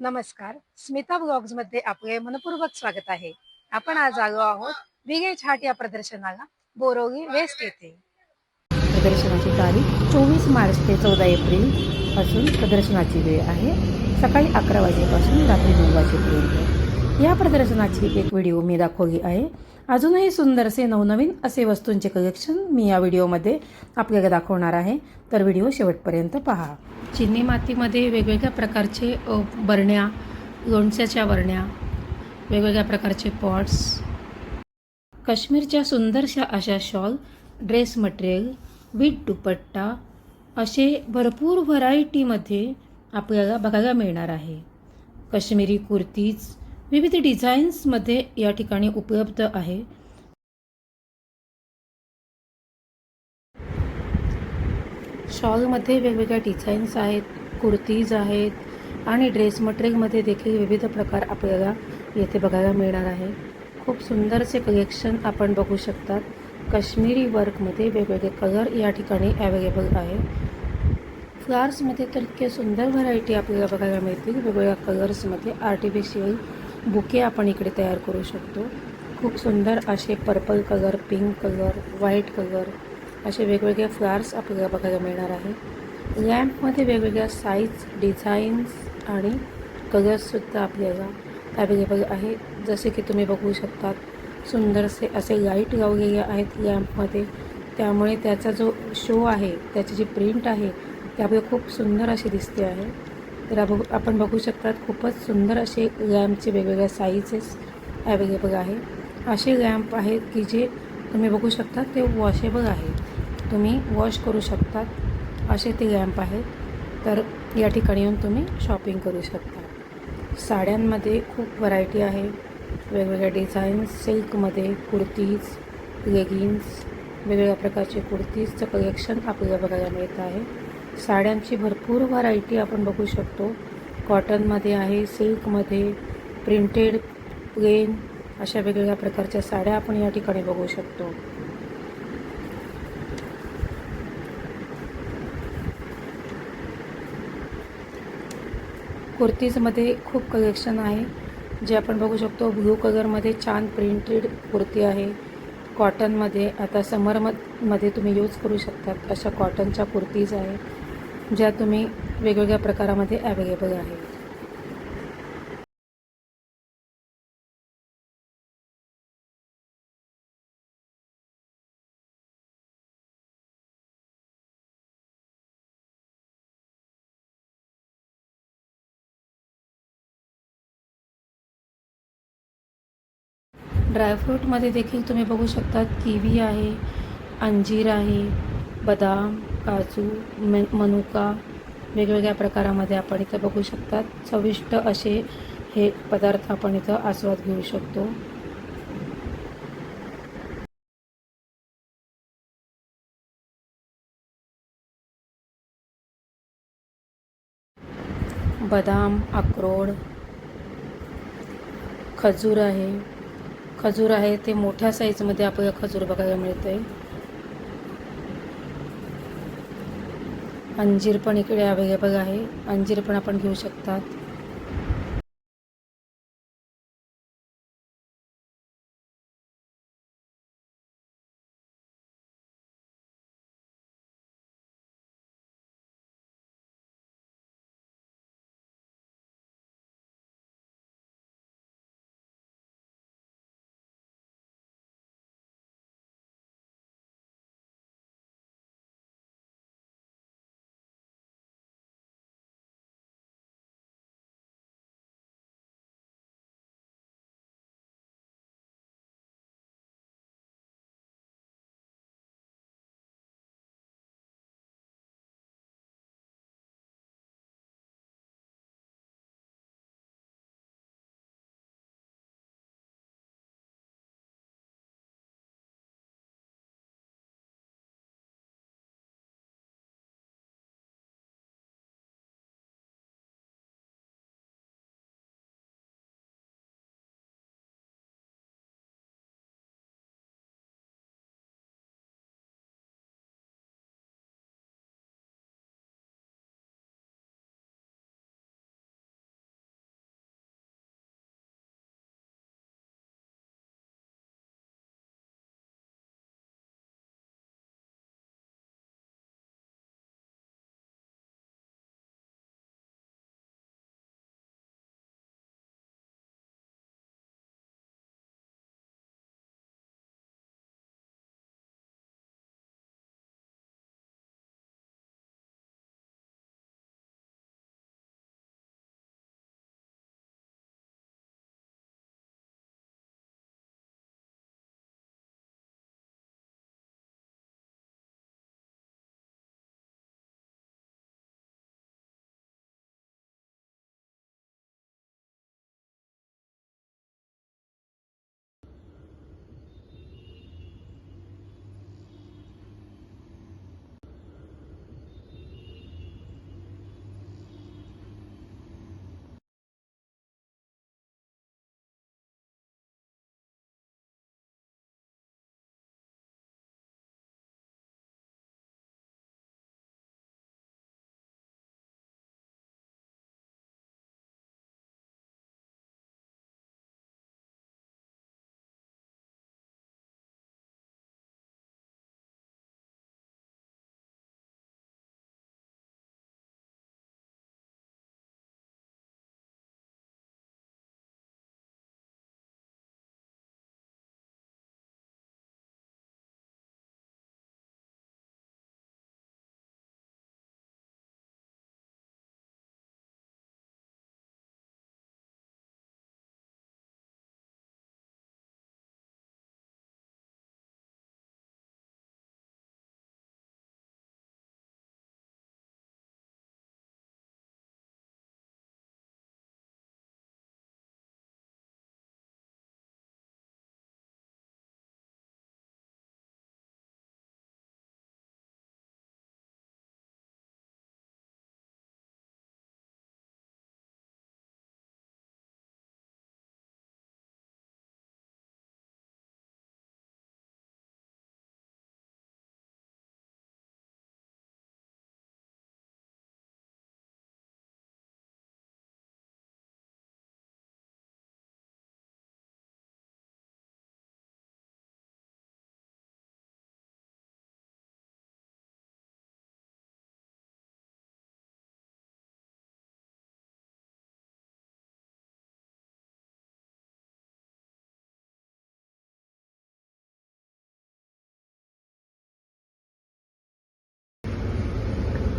नमस्कार. स्मिता ब्लॉग्समध्ये आपले मनपूर्वक स्वागत आहे. आपण आज आलो आहोत विगे छाट या प्रदर्शनाला बोरोगी वेस्ट येथे. प्रदर्शनाची तारीख चोवीस मार्च ते चौदा एप्रिलपासून प्रदर्शनाची वेळ आहे. सकाळी अकरा वाजेपासून रात्री नऊ वाजेपर्यंत. या प्रदर्शनाची एक व्हिडिओ मी दाखवली आहे. अजूनही सुंदरसे नवनवीन असे वस्तूंचे कलेक्शन मी या व्हिडिओमध्ये आपल्याला दाखवणार आहे. तर व्हिडिओ शेवटपर्यंत पहा. चिनी मातीमध्ये वेगवेगळ्या प्रकारचे बरण्या लोणच्याच्या बरण्या वेगवेगळ्या प्रकारचे पॉट्स काश्मीरच्या सुंदरशा अशा shawl dress material with dupatta असे भरपूर व्हरायटीमध्ये आपल्याला बघायला मिळणार आहे. काश्मीरी कुर्तीज विविध डिझाईन्समध्ये या ठिकाणी उपलब्ध आहे. शॉलमध्ये वेगवेगळ्या डिझाईन्स आहेत कुर्तीज आहेत आणि ड्रेस मटेरियलमध्ये देखील विविध प्रकार आपल्याला येथे बघायला मिळणार आहे. खूप सुंदरसे कलेक्शन आपण बघू शकतात. काश्मीरी वर्कमध्ये वेगवेगळे कलर या ठिकाणी अवेलेबल आहे. फ्लावर्समध्ये तर इतके सुंदर व्हरायटी आपल्याला बघायला मिळतील. वेगवेगळ्या कलर्समध्ये आर्टिफिशियल बुके आपण इकडे तयार करू शकतो. खूप सुंदर असे purple colour pink colour white colour असे वेगवेगळे फ्लावर्स आपल्याला बघायला मिळणार आहे. लॅम्पमध्ये वेगवेगळ्या साईज डिझाईन्स आणि कलर्ससुद्धा आपल्याला अवेलेबल आहे. जसे की तुम्ही बघू शकतात सुंदरसे असे लाइट लावलेले आहेत लॅम्पमध्ये त्यामुळे त्याचा जो शो आहे त्याची जी प्रिंट आहे ती आपल्याला खूप सुंदर अशी दिसते आहे. तर आपण बघू शकतात खूपच सुंदर असे लॅम्पचे वेगवेगळ्या साईजेस अवेलेबल आहे. असे लॅम्प आहेत की जे तुम्ही बघू शकता ते वॉशेबल आहे. तुम्ही वॉश करू शकतात असे ते लॅम्प आहेत. तर या ठिकाणी येऊन तुम्ही शॉपिंग करू शकता. साड्यांमध्ये खूप व्हरायटी आहे. वेगवेगळ्या डिझाईन्स सिल्कमध्ये कुर्तीज लेगिन्स वेगवेगळ्या प्रकारचे कुर्तीजचं कलेक्शन आपल्याला बघायला मिळत आहे. साड्यांची भरपूर व्हरायटी आपण बघू शकतो. कॉटनमध्ये आहे सिल्कमध्ये प्रिंटेड प्लेन अशा वेगवेगळ्या प्रकारच्या साड्या आपण या ठिकाणी बघू शकतो. कुर्तीजमध्ये खूप कलेक्शन आहे. जे आपण बघू शकतो ब्लू कलरमध्ये छान प्रिंटेड कुर्ती आहे. कॉटनमध्ये आता समरमध्ये मध्ये तुम्ही यूज करू शकतात. अशा कॉटनच्या कुर्तीज आहे. ज्या तुम्ही वेगवेगळ्या प्रकारामध्ये अवेलेबल आहेत ड्रायफ्रूटमध्ये देखील तुम्ही बघू शकता किवी आहे अंजीर आहे बदाम काजू मे मनुका वेगवेगळ्या प्रकारामध्ये आपण इथं बघू शकतात. चविष्ट असे हे पदार्थ आपण इथं आस्वाद घेऊ शकतो. बदाम अक्रोड खजूर आहे. खजूर आहे ते मोठ्या साईजमध्ये आपल्याला खजूर बघायला मिळते अंजीर पण इकडे अवेलेबल आहे. अंजीर पण आपण घेऊ शकतात.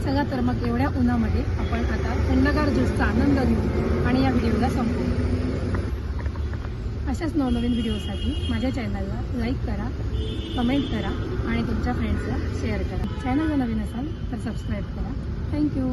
चला तर मग एवढ्या उन्हामध्ये आपण आता थंडगार ज्यूसचा आनंद घेऊ आणि या व्हिडिओला संपवू. अशाच नवनवीन व्हिडिओसाठी माझ्या चॅनलला लाईक करा कमेंट करा आणि तुमच्या फ्रेंड्सला शेअर करा. चॅनल नवीन असाल तर सबस्क्राईब करा. थँक्यू.